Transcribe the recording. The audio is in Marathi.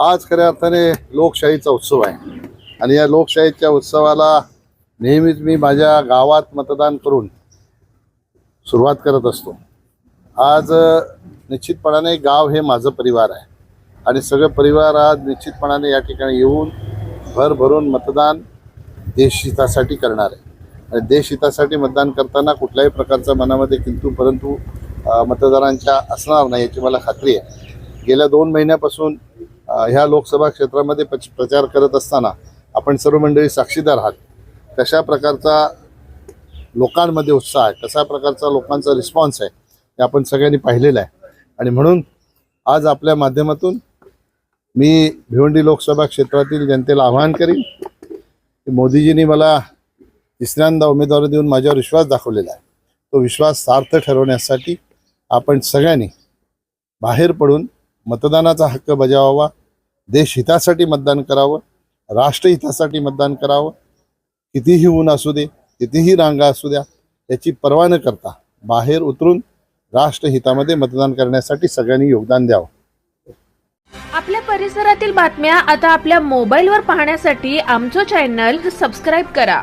आज खऱ्या अर्थाने लोकशाहीचा उत्सव आहे. आणि या लोकशाहीच्या उत्सवाला नेहमीच मी माझ्या गावात मतदान करून सुरुवात करत असतो. आज निश्चितपणाने गाव हे माझं परिवार आहे. आणि सगळं परिवार आज निश्चितपणाने या ठिकाणी येऊन भरभरून मतदान देशहितासाठी करणार आहे. आणि देशहितासाठी मतदान करताना कुठल्याही प्रकारचा मनामध्ये किंतु परंतु मतदारांच्या असणार नाही याची मला खात्री आहे. गेल्या दोन महिन्यापासून ह्या लोकसभा क्षेत्रामध्ये पच- प्रचार करत असताना आपण सर्व मंडळी साक्षीदार आहात. कशा प्रकारचा लोकांमध्ये उत्साह आहे कशा प्रकारचा लोकांचा रिस्पॉन्स आहे हे आपण सगळ्यांनी पाहिलेलं आहे. आणि म्हणून आज आपल्या माध्यमातून मी भिवंडी लोकसभा क्षेत्रातील जनतेला आवाहन करीन की मोदीजींनी मला तिसऱ्यांदा उमेदवारी देऊन माझ्यावर विश्वास दाखवलेला आहे. तो विश्वास सार्थ ठरवण्यासाठी आपण सगळ्यांनी बाहेर पडून मतदानाचा हक्क बजावावा देशहितासाठी मतदान करावं राष्ट्रहितासाठी मतदान करावं कितीही ऊन असू दे कितीही रांगा असू द्या याची पर्वा न करता बाहेर उतरून राष्ट्रहितामध्ये मतदान करण्यासाठी सगळ्यांनी योगदान द्यावं. आपल्या परिसरातील बातम्या आता आपल्या मोबाईलवर पाहण्यासाठी आमचं चॅनल सबस्क्राईब करा.